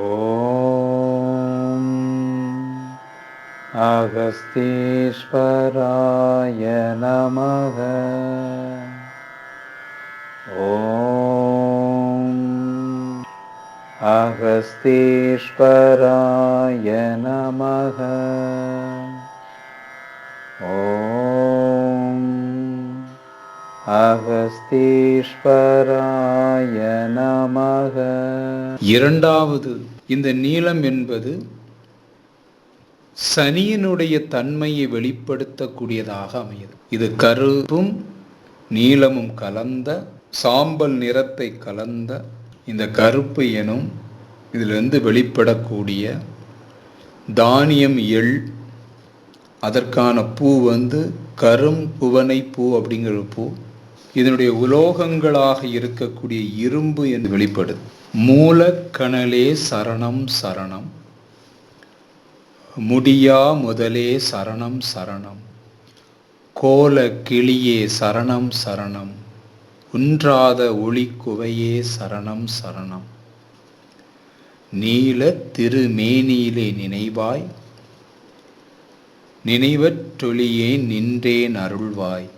ॐ अगस्तीश्वराय नमः ॐ अगस्तीश्वराय नमः ॐ அகஸ்தீஸ்வராய நமக இரண்டாவது இந்த நீளம் என்பது சனியினுடைய தன்மையை வெளிப்படுத்தக்கூடியதாக அமையுது. இது கருப்பும் நீளமும் கலந்த சாம்பல் நிறத்தை கலந்த இந்த கருப்பு எனும் இதிலிருந்து வெளிப்படக்கூடிய தானியம் எள் அதற்கான பூ வந்து கரும் புவனை பூ அப்படிங்கிற பூ. இதனுடைய உலோகங்களாக இருக்கக்கூடிய இரும்பு என்று வெளிப்படுது. மூலக்கணலே சரணம் சரணம். முடியா முதலே சரணம் சரணம். கோல கிளியே சரணம் சரணம். உன்றாத ஒளி குவையே சரணம் சரணம். நீல திருமேனியிலே நினைவாய். நினைவற்றொழியே நின்றேன் அருள்வாய்.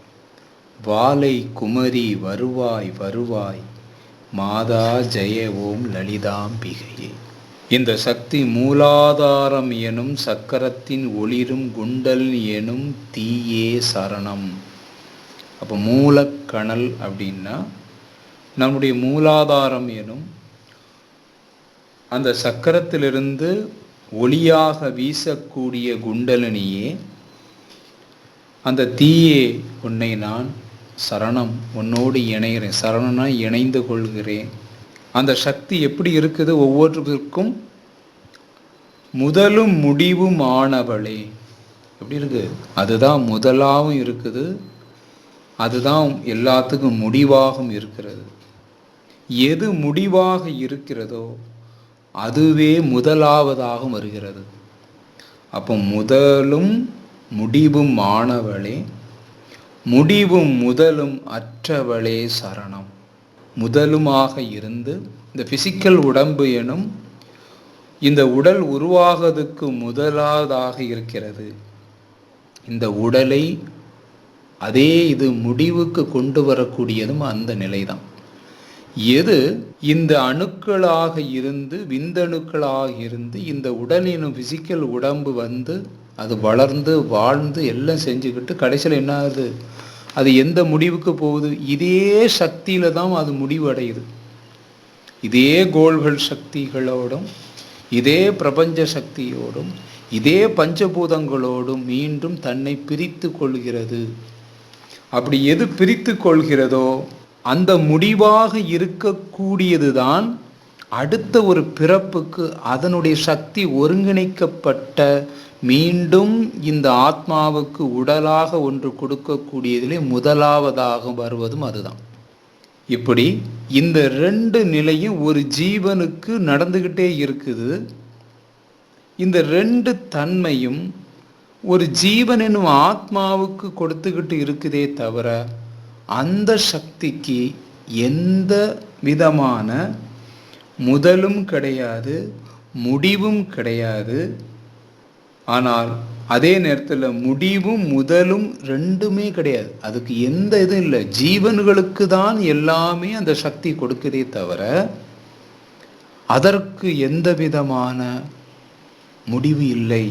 வாலை குமரி வருவாய் வருவாய் மாதா ஜெய ஓம் லலிதாம்பிகையே இந்த சக்தி மூலாதாரம் எனும் சக்கரத்தின் ஒளிரும் குண்டல் எனும் தீயே சரணம். அப்போ மூலக்கணல் அப்படின்னா நம்முடைய மூலாதாரம் எனும் அந்த சக்கரத்திலிருந்து ஒளியாக வீசக்கூடிய குண்டலினியே அந்த தீயே உன்னை நான் சரணம் உன்னோடு இணைகிறேன். சரணனா இணைந்து கொள்கிறேன். அந்த சக்தி எப்படி இருக்குது? ஒவ்வொருவருக்கும் முதலும் முடிவும் ஆனவளே எப்படி இருக்கு? அதுதான் முதலாகவும் இருக்குது. அதுதான் எல்லாத்துக்கும் முடிவாகவும் இருக்கிறது. எது முடிவாக இருக்கிறதோ அதுவே முதலாவதாக வருகிறது. அப்போ முதலும் முடிவும் மாணவளே முடிவும் முதலும் அற்றவளே சரணம். முதலுமாக இருந்து இந்த பிசிக்கல் உடம்பு எனும் இந்த உடல் உருவாகிறதுக்கு முதலாவதாக இருக்கிறது. இந்த உடலை அதே இது முடிவுக்கு கொண்டு வரக்கூடியதும் அந்த நிலைதான். எது? இந்த அணுக்களாக இருந்து விந்தணுக்களாக இருந்து இந்த உடலினும் பிசிக்கல் உடம்பு வந்து அது வளர்ந்து வாழ்ந்து எல்லாம் செஞ்சுக்கிட்டு கடைசியில் என்ன ஆகுது? அது எந்த முடிவுக்கு போகுது? இதே சக்தியில் தான் அது முடிவடையுது இதே கோள்கள் சக்திகளோடும் இதே பிரபஞ்ச சக்தியோடும் இதே பஞ்சபூதங்களோடும் மீண்டும் தன்னை பிரித்து கொள்கிறது. அப்படி எது பிரித்து கொள்கிறதோ அந்த முடிவாக இருக்கக்கூடியதுதான் அடுத்த ஒரு பிறப்புக்கு அதனுடைய சக்தி ஒருங்கிணைக்கப்பட்ட மீண்டும் இந்த ஆத்மாவுக்கு உடலாக ஒன்று கொடுக்கக்கூடியதிலே முதலாவதாக வருவதும் அதுதான். இப்படி இந்த ரெண்டு நிலையும் ஒரு ஜீவனுக்கு நடந்துக்கிட்டே இருக்குது. இந்த ரெண்டு தன்மையும் ஒரு ஜீவன் என்னும் ஆத்மாவுக்கு கொடுத்துக்கிட்டு இருக்குதே தவிர அந்த சக்திக்கு எந்த விதமான முதலும் கிடையாது முடிவும் கிடையாது. ஆனால் அதே நேரத்தில் முடிவும் முதலும் ரெண்டுமே கிடையாது. அதுக்கு எந்த இதுவும் இல்லை. ஜீவன்களுக்கு தான் எல்லாமே அந்த சக்தி கொடுக்குதே தவிர அதற்கு எந்த விதமான முடிவு இல்லை.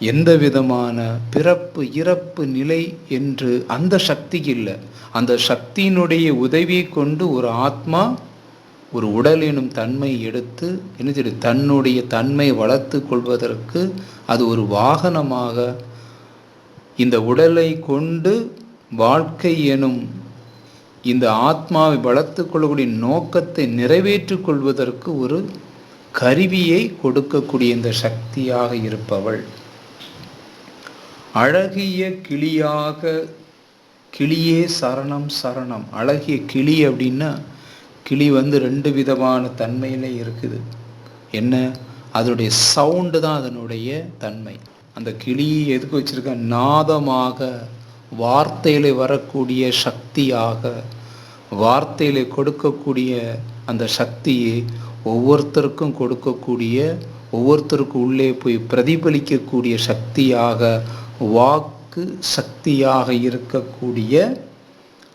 எந்த விதமான பிறப்பு இறப்பு நிலை என்று அந்த சக்தி இல்லை. அந்த சக்தியினுடைய உதவியை கொண்டு ஒரு ஆத்மா ஒரு உடல் எனும் தன்மை எடுத்து என்ன சொல்லி தன்னுடைய தன்மை வளர்த்து கொள்வதற்கு அது ஒரு வாகனமாக இந்த உடலை கொண்டு வாழ்க்கை எனும் இந்த ஆத்மாவை வளர்த்து கொள்ளக்கூடிய நோக்கத்தை நிறைவேற்றிக் கொள்வதற்கு ஒரு கருவியை கொடுக்கக்கூடிய இந்த சக்தியாக இருப்பவள். அழகிய கிளியாக கிளியே சரணம் சரணம். அழகிய கிளி அப்படின்னா கிளி வந்து ரெண்டு விதமான தன்மையில் இருக்குது. என்ன? அதனுடைய சவுண்டு தான் அதனுடைய தன்மை. அந்த கிளியை எதுக்கு வச்சிருக்க? நாதமாக வார்த்தையில் வரக்கூடிய சக்தியாக வார்த்தையில் கொடுக்கக்கூடிய அந்த சக்தியை ஒவ்வொருத்தருக்கும் கொடுக்கக்கூடிய ஒவ்வொருத்தருக்கு உள்ளே போய் பிரதிபலிக்கக்கூடிய சக்தியாக வாக்கு சக்தியாக இருக்கக்கூடிய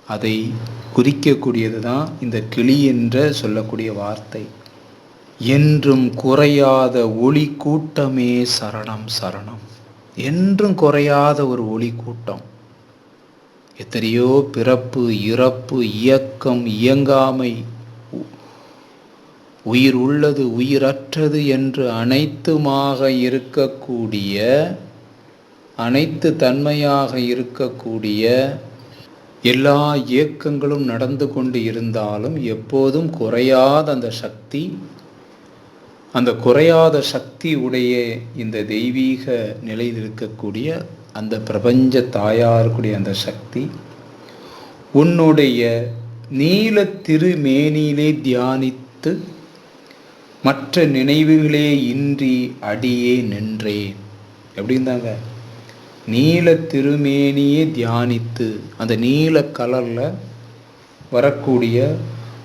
அதை குறிக்கக்கூடியது தான் இந்த கிளி என்ற சொல்லக்கூடிய வார்த்தை. என்றும் குறையாத ஒளி கூட்டமே சரணம் சரணம். என்றும் குறையாத ஒரு ஒளி கூட்டம். எத்தனையோ பிறப்பு இறப்பு இயக்கம் இயங்காமை. உயிர் உள்ளது உயிரற்றது என்று அனைத்துமாக இருக்கக்கூடிய அனைத்து தன்மையாக இருக்கக்கூடிய எல்லா இயக்கங்களும் நடந்து கொண்டு இருந்தாலும் எப்போதும் குறையாத அந்த சக்தி அந்த குறையாத சக்தி உடைய இந்த தெய்வீக நிலையில் இருக்கக்கூடிய அந்த பிரபஞ்ச தாயாருக்குடைய அந்த சக்தி உன்னுடைய நீல திருமேனியிலே தியானித்து மற்ற நினைவுகளே இன்றி அடியே நின்றேன். எப்படிந்தாங்க நீல திருமேனியை தியானித்து அந்த நீல கலரில் வரக்கூடிய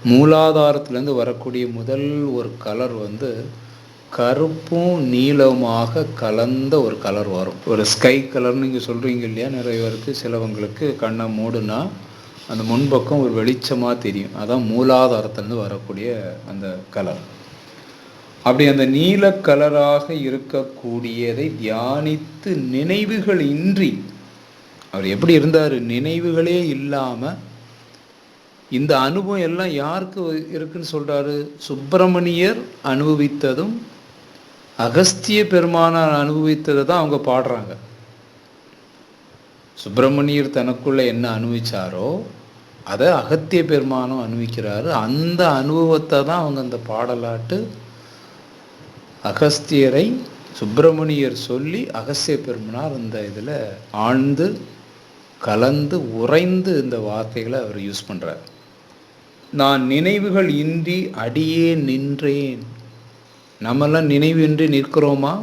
மூலாதாரத்துலேருந்து வரக்கூடிய முதல் ஒரு கலர் வந்து கருப்பும் நீளமாக கலந்த ஒரு கலர் வரும். ஒரு ஸ்கை கலர்னு நீங்கள் சொல்கிறீங்க இல்லையா? நிறைய பேருக்கு சிலவங்களுக்கு கண்ணை மூடுனா அந்த முன்பக்கம் ஒரு வெளிச்சமாக தெரியும். அதான் மூலாதாரத்துலேருந்து வரக்கூடிய அந்த கலர். அப்படி அந்த நீல கலராக இருக்கக்கூடியதை தியானித்து நினைவுகள் இன்றி அவர் எப்படி இருந்தார்? நினைவுகளே இல்லாமல் இந்த அனுபவம் எல்லாம் யாருக்கு இருக்குன்னு சொல்கிறாரு சுப்பிரமணியர் அனுபவித்ததும் அகஸ்திய பெருமானார் அனுபவித்ததை தான் அவங்க பாடுறாங்க. சுப்பிரமணியர் தனக்குள்ளே என்ன அனுபவிச்சாரோ அதை அகத்திய பெருமானம் அனுபவிக்கிறாரு. அந்த அனுபவத்தை தான் அவங்க அந்த பாடலாட்டு அகஸ்தியரை சுப்பிரமணியர் சொல்லி அகஸ்திய பெருமனார் இந்த இதில் ஆழ்ந்து கலந்து உறைந்து இந்த வார்த்தைகளை அவர் யூஸ் பண்ணுறார் நான் நினைவுகள் இன்றி அடியே நின்றேன். நம்மெல்லாம் நினைவு இன்றி நிற்கிறோமா?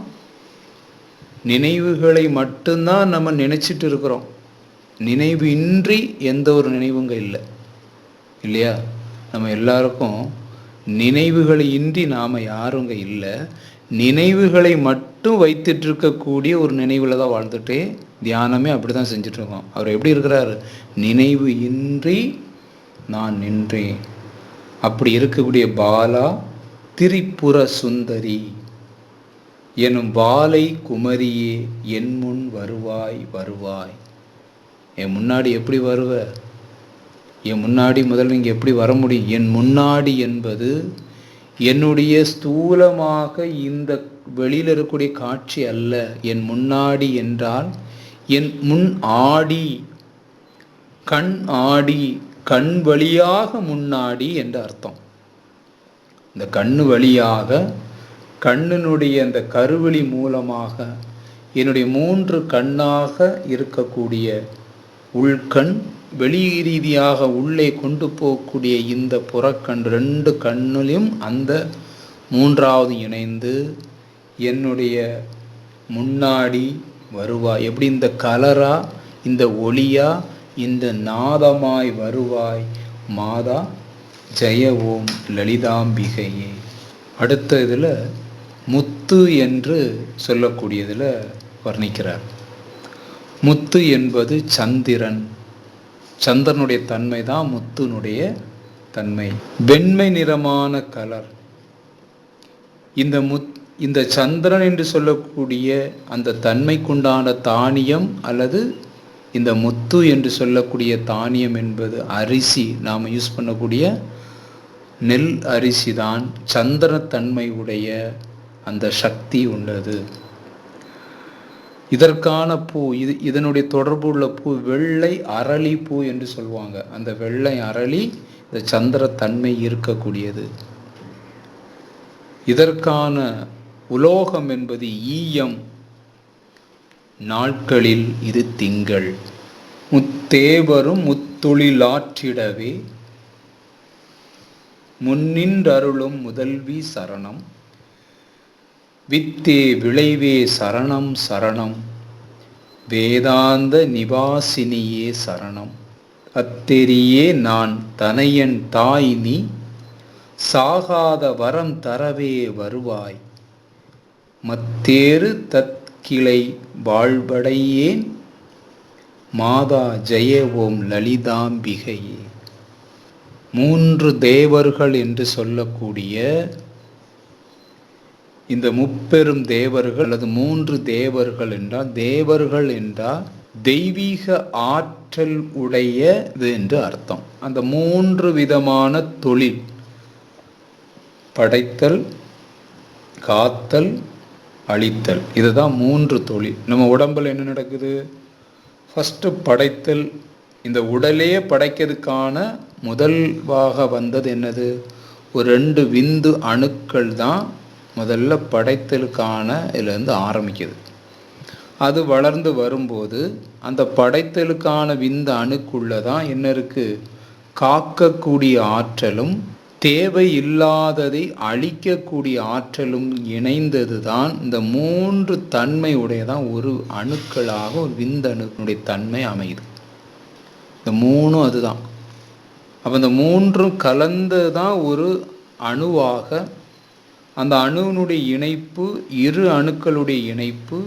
நினைவுகளை மட்டும்தான் நம்ம நினைச்சிட்டு இருக்கிறோம். நினைவு இன்றி எந்த ஒரு நினைவுங்க இல்லை. இல்லையா? நம்ம எல்லாருக்கும் நினைவுகளை இன்றி நாம் யாருங்க இல்லை. நினைவுகளை மட்டும் வைத்துட்ருக்கக்கூடிய ஒரு நினைவில் தான் வாழ்ந்துட்டு தியானமே அப்படி தான் செஞ்சிட்ருக்கோம் அவர் எப்படி இருக்கிறாரு? நினைவு இன்றி நான் நின்றேன். அப்படி இருக்கக்கூடிய பாலா திரிபுர சுந்தரி எனும் பாலை குமரியே என் முன் வருவாய் வருவாய். என் முன்னாடி எப்படி வருவ? என் முன்னாடி முதல்ல நீங்கள் எப்படி வர முடியும்? என் முன்னாடி என்பது என்னுடைய ஸ்தூலமாக இந்த வெளியில் இருக்கக்கூடிய காட்சி அல்ல. என் முன்னாடி என்றால் என் முன் ஆடி கண் ஆடி கண் வழியாக முன்னாடி என்று அர்த்தம். இந்த கண் வழியாக கண்ணினுடைய அந்த கருவெளி மூலமாக என்னுடைய மூன்று கண்ணாக இருக்கக்கூடிய உள்கண் வெளி ரீதியாக உள்ளே கொண்டு போகக்கூடிய இந்த புறக்கண் ரெண்டு கண்ணிலும் அந்த மூன்றாவது இணைந்து என்னுடைய முன்னாடி வருவாய் எப்படி இந்த கலரா இந்த ஒளியா இந்த நாதமாய் வருவாய். மாதா ஜெய ஓம் லலிதாம்பிகையே. அடுத்த இதில் முத்து என்று சொல்லக்கூடியதில் வர்ணிக்கிறார். முத்து என்பது சந்திரன். சந்திரனுடைய தன்மை தான் முத்துனுடைய தன்மை. வெண்மை நிறமான கலர். இந்த முத் இந்த சந்திரன் என்று சொல்லக்கூடிய அந்த தன்மைக்குண்டான தானியம் அல்லது இந்த முத்து என்று சொல்லக்கூடிய தானியம் என்பது அரிசி. நாம் யூஸ் பண்ணக்கூடிய நெல் அரிசி தான் சந்திரத்தன்மை உடைய அந்த சக்தி உள்ளது. இதற்கான பூ இது இதனுடைய தொடர்பு உள்ள பூ வெள்ளை அரளி பூ என்று சொல்லுவாங்க. அந்த வெள்ளை அரளி இந்த சந்திரத்தன்மை இருக்கக்கூடியது இதற்கான உலோகம் என்பது ஈயம். நாட்களில் இது திங்கள். முத்தேவரும் முத்தொழிலாற்றிடவே முன்னின்றருளும் முதல்வி சரணம். வித்தே விளைவே சரணம் சரணம். வேதாந்த நிவாசினியே சரணம். அத்தெரியே நான் தனையன் தாய் நீ சாகாத வரம் தரவே வருவாய். மத்தேறு தற்கிளை வாழ்வடையேன் மாதா ஜெய ஓம் லலிதாம்பிகையே. மூன்று தேவர்கள் என்று சொல்லக்கூடிய இந்த முப்பெரும் தேவர்கள் அல்லது மூன்று தேவர்கள் என்றால் தேவர்கள் என்றால் தெய்வீக ஆற்றல் உடையது என்று அர்த்தம். அந்த மூன்று விதமான தொழில் படைத்தல் காத்தல் அழித்தல். இதுதான் மூன்று தொழில். நம்ம உடம்பில் என்ன நடக்குது? ஃபஸ்ட்டு படைத்தல். இந்த உடலே படைக்கிறதுக்கான முதல்வாக வந்தது என்னது? ஒரு ரெண்டு விந்து அணுக்கள் தான் முதல்ல படைத்தலுக்கான இதுலேருந்து ஆரம்பிக்குது. அது வளர்ந்து வரும்போது அந்த படைத்தலுக்கான விந்த அணுக்குள்ள தான் என்ன இருக்குது காக்கக்கூடிய ஆற்றலும் தேவை இல்லாததை அழிக்கக்கூடிய ஆற்றலும் இணைந்தது தான் இந்த மூன்று தன்மை உடையதான் ஒரு அணுக்களாக ஒரு விந்தணுனுடைய தன்மை அமையுது. இந்த மூணும் அதுதான். அப்போ இந்த மூன்றும் கலந்து தான் ஒரு அணுவாக அந்த அணுவினுடைய இணைப்பு இரு அணுக்களுடைய இணைப்பு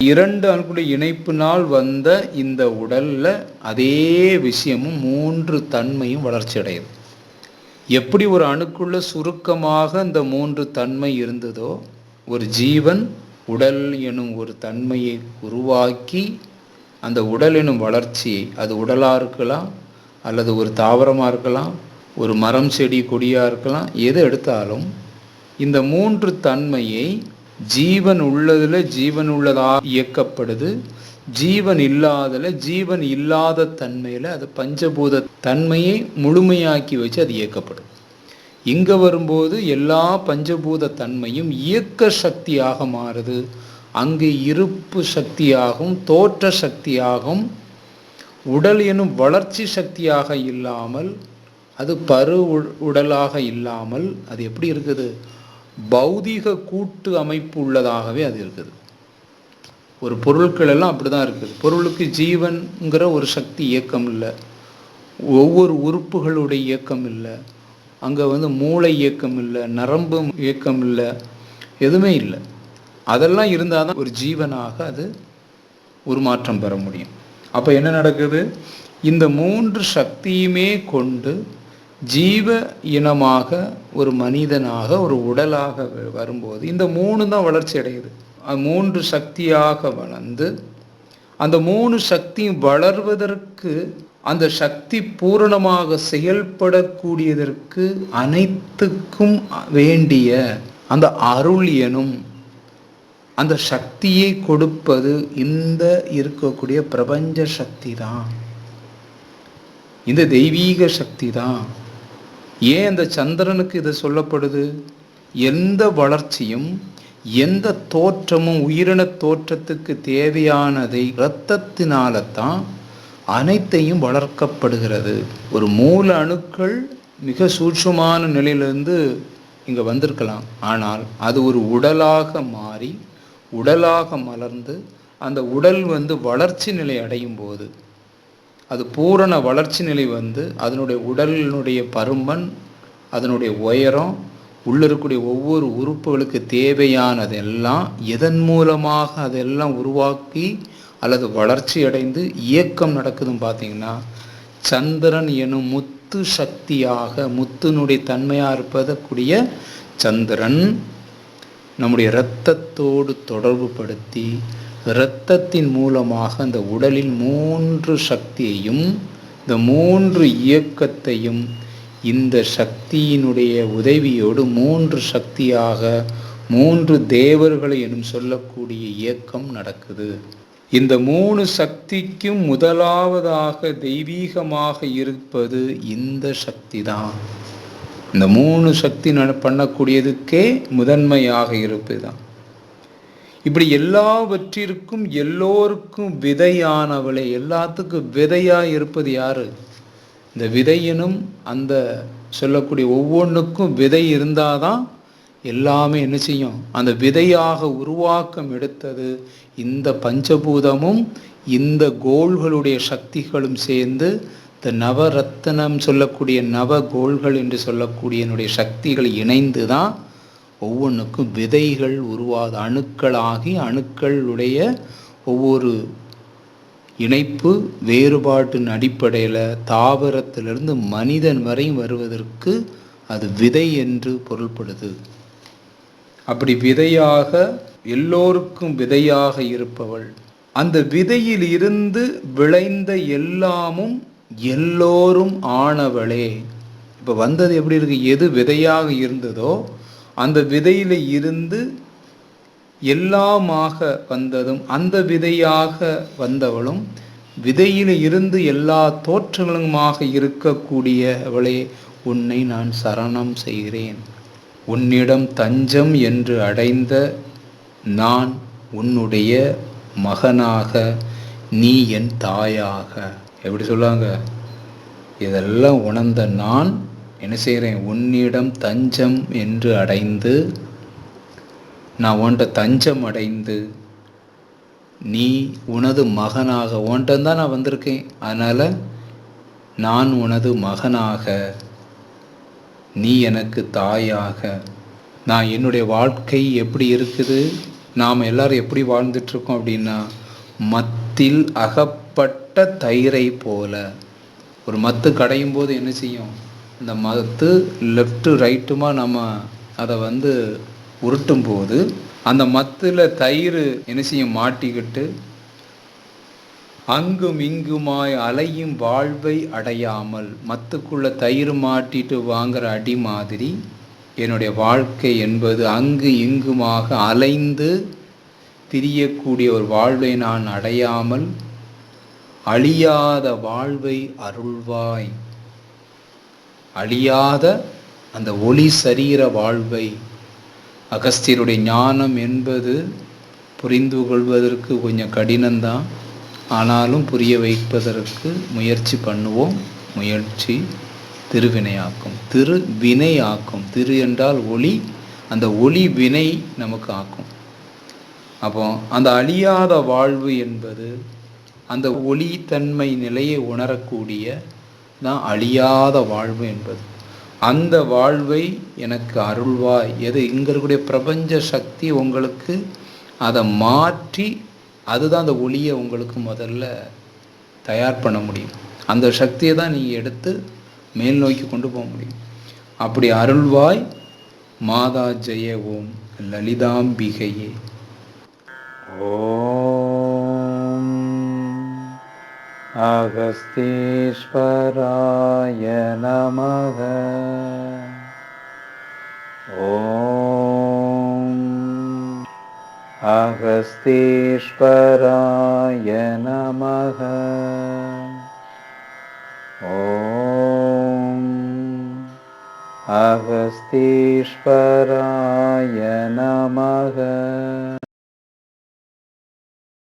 இரண்டு அணுக்களுடைய இணைப்பினால் வந்த இந்த உடலில் அதே விஷயமும் மூன்று தன்மையும் வளர்ச்சி அடையுது எப்படி ஒரு அணுக்குள்ள சுருக்கமாக இந்த மூன்று தன்மை இருந்ததோ ஒரு ஜீவன் உடல் எனும் ஒரு தன்மையை உருவாக்கி அந்த உடல் எனும் வளர்ச்சியை அது உடலாக இருக்கலாம் அல்லது ஒரு தாவரமாக இருக்கலாம் ஒரு மரம் செடி கொடியாக இருக்கலாம் எது எடுத்தாலும் இந்த மூன்று தன்மையை ஜீவன் உள்ளதில் ஜீவன் உள்ளதாக இயக்கப்படுது. ஜீவன் இல்லாதல ஜீவன் இல்லாத தன்மையில் அது பஞ்சபூத தன்மையை முழுமையாக்கி வச்சு அது இயக்கப்படும் இங்கே வரும்போது எல்லா பஞ்சபூத தன்மையும் இயக்க சக்தியாக மாறுது. அங்கு இருப்பு சக்தியாகவும் தோற்ற சக்தியாகவும் உடல் எனும் வளர்ச்சி சக்தியாக இல்லாமல் அது பரு உடலாக இல்லாமல் அது எப்படி இருக்குது? பௌதிக கூட்டு அமைப்பு உள்ளதாகவே அது இருக்குது. ஒரு பொருட்கள் எல்லாம் அப்படி தான் இருக்குது. பொருளுக்கு ஜீவன்கிற ஒரு சக்தி இயக்கம் இல்லை. ஒவ்வொரு உறுப்புகளுடைய இயக்கம் இல்லை. அங்கே வந்து மூளை இயக்கம் இல்லை. நரம்பு இயக்கம் இல்லை. எதுவுமே இல்லை. அதெல்லாம் இருந்தால் தான் ஒரு ஜீவனாக அது உருமாற்றம் பெற முடியும். அப்போ என்ன நடக்குது? இந்த மூன்று சக்தியுமே கொண்டு ஜீவ இனமாக ஒரு மனிதனாக ஒரு உடலாக வரும்போது இந்த மூணு தான் வளர்ச்சி அடையுது. மூன்று சக்தியாக வளர்ந்து அந்த மூணு சக்தியும் வளர்வதற்கு அந்த சக்தி பூரணமாக செயல்படக்கூடியதற்கு அனைத்துக்கும் வேண்டிய அந்த அருள் எனும் அந்த சக்தியை கொடுப்பது இந்த இருக்கக்கூடிய பிரபஞ்ச சக்தி தான். இந்த தெய்வீக சக்தி தான். ஏன் அந்த சந்திரனுக்கு இது சொல்லப்படுது? எந்த வளர்ச்சியும் எந்த தோற்றமும் உயிரின தோற்றத்துக்கு தேவையானதை இரத்தத்தினால தான் அனைத்தையும் வளர்க்கப்படுகிறது. ஒரு மூல அணுக்கள் மிக சூட்சமான நிலையிலிருந்து இங்கே வந்திருக்கலாம். ஆனால் அது ஒரு உடலாக மாறி உடலாக மலர்ந்து அந்த உடல் வந்து வளர்ச்சி நிலை அடையும் போது அது பூரண வளர்ச்சி நிலை வந்து அதனுடைய உடலினுடைய பருமன் அதனுடைய உயரம் உள்ள இருக்கக்கூடிய ஒவ்வொரு உறுப்புகளுக்கு தேவையானதெல்லாம் எதன் மூலமாக அதெல்லாம் உருவாக்கி அல்லது வளர்ச்சி அடைந்து இயக்கம் நடக்குதுன்னு பார்த்தீங்கன்னா சந்திரன் எனும் முத்து சக்தியாக முத்தினுடைய தன்மையாக இருப்பதற்குரிய சந்திரன் நம்முடைய இரத்தத்தோடு தொடர்பு படுத்தி இரத்தத்தின் மூலமாக அந்த உடலில் மூன்று சக்தியையும் இந்த மூன்று இயக்கத்தையும் இந்த சக்தியினுடைய உதவியோடு மூன்று சக்தியாக மூன்று தேவர்களை எனும் சொல்லக்கூடிய இயக்கம் நடக்குது. இந்த மூணு சக்திக்கும் முதலாவதாக தெய்வீகமாக இருப்பது இந்த சக்தி தான் இந்த மூணு சக்தி பண்ணக்கூடியதுக்கே முதன்மையாக இருப்பது தான் இப்படி எல்லாவற்றிற்கும் எல்லோருக்கும் விதையானவளை எல்லாத்துக்கும் விதையா இருப்பது யாரு? இந்த விதையினும் அந்த சொல்லக்கூடிய ஒவ்வொன்றுக்கும் விதை இருந்தாதான் எல்லாமே என்ன செய்யும்? அந்த விதையாக உருவாக்கம் எடுத்தது இந்த பஞ்சபூதமும் இந்த கோள்களுடைய சக்திகளும் சேர்ந்து இந்த நவரத்தனம் சொல்லக்கூடிய நவ கோள்கள் என்று சொல்லக்கூடிய என்னுடைய சக்திகள் இணைந்து தான் ஒவ்வொன்றுக்கும் விதைகள் உருவாத அணுக்களாகி அணுக்களுடைய ஒவ்வொரு இணைப்பு வேறுபாட்டின் அடிப்படையில் தாவரத்திலிருந்து மனிதன் வரை வருவதற்கு அது விதை என்று பொருள்படுது. அப்படி விதையாக எல்லோருக்கும் விதையாக இருப்பவள். அந்த விதையில் இருந்து விளைந்த எல்லாமும் எல்லோரும் ஆனவளே. இப்போ வந்தது எப்படி இருக்கு? எது விதையாக இருந்ததோ அந்த விதையில இருந்து எல்லாமாக வந்ததும் அந்த விதையாக வந்தவளும் விதையில இருந்து எல்லா தோற்றங்களுமாக இருக்கக்கூடியவளே உன்னை நான் சரணம் செய்கிறேன். உன்னிடம் தஞ்சம் என்று அடைந்த நான் உன்னுடைய மகனாக நீ என் தாயாக. எப்படி சொல்லுவாங்க? இதெல்லாம் உணர்ந்த நான் என்ன செய்கிறேன் உன்னிடம் தஞ்சம் என்று அடைந்து நான் ஓண்ட தஞ்சம் அடைந்து நீ உனது மகனாக உன்கிட்ட தான் நான் வந்திருக்கேன். அதனால் நான் உனது மகனாக நீ எனக்கு தாயாக. நான் என்னுடைய வாழ்க்கை எப்படி இருக்குது? நாம் எல்லாரும் எப்படி வாழ்ந்துட்டுருக்கோம் அப்படின்னா மத்தில் அகப்பட்ட தயிரை போல. ஒரு மத்து கடையும் போது என்ன செய்யும்? இந்த மத்து லெஃப்ட்டு ரைட்டுமா நம்ம அதை வந்து உருட்டும் போது அந்த மத்தில் தயிர் என்ன மாட்டிக்கிட்டு அங்கும் இங்குமாய் அலையும் வாழ்வை அடையாமல் மத்துக்குள்ள தயிர் மாட்டிட்டு வாங்குற அடி மாதிரி என்னுடைய வாழ்க்கை என்பது அங்கு இங்குமாக அலைந்து திரியக்கூடிய ஒரு வாழ்வை நான் அடையாமல் அழியாத வாழ்வை அருள்வாய். அழியாத அந்த ஒளி சரீர வாழ்வை. அகஸ்தியருடைய ஞானம் என்பது புரிந்து கொள்வதற்கு கொஞ்சம் கடினம்தான். ஆனாலும் புரிய வைப்பதற்கு முயற்சி பண்ணுவோம். முயற்சி திருவினையாக்கும். திரு வினை ஆக்கும் திரு என்றால் ஒளி. அந்த ஒளி வினை நமக்கு ஆக்கும். அப்போ அந்த அழியாத வாழ்வு என்பது அந்த ஒளித்தன்மை நிலையை உணரக்கூடிய தான் அழியாத வாழ்வு என்பது. அந்த வாழ்வை எனக்கு அருள்வாய். எது? இங்கே இருக்கக்கூடிய பிரபஞ்ச சக்தி உங்களுக்கு அதை மாற்றி அதுதான் அந்த ஒளியை உங்களுக்கு முதல்ல தயார் பண்ண முடியும். அந்த சக்தியை தான் நீங்கள் எடுத்து மேல் நோக்கி கொண்டு போக முடியும். அப்படி அருள்வாய். மாதா ஜெய ஓம். லலிதாம்பிகையே. ஓ அகஸ்தீஸ்வராய நமக. ஓம் அகஸ்தீஸ்வராய நமக. ஓம் அகஸ்தீஸ்வராய நமக.